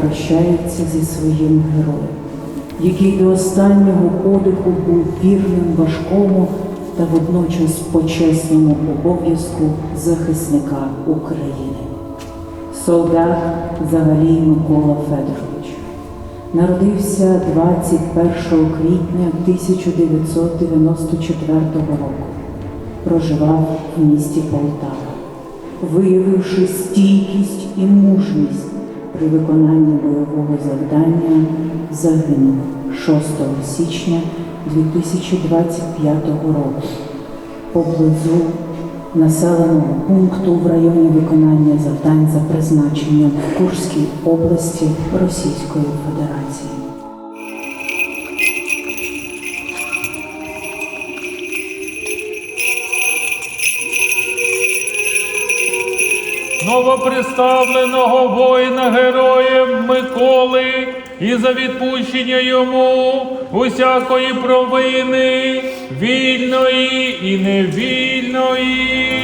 прощається зі своїм героєм, який до останнього подиху був вірним важкому та водночас почесному обов'язку захисника України. Солдат Загалій Микола Федорович народився 21 квітня 1994 року. Проживав в місті Полтава, виявивши стійкість і мужність при виконанні бойового завдання, загинув 6 січня 2025 року поблизу населеного пункту в районі виконання завдань за призначенням в Курській області Російської Федерації. Новоприставленого воїна героєм Миколи і за відпущення йому усякої провини, вільної і невільної.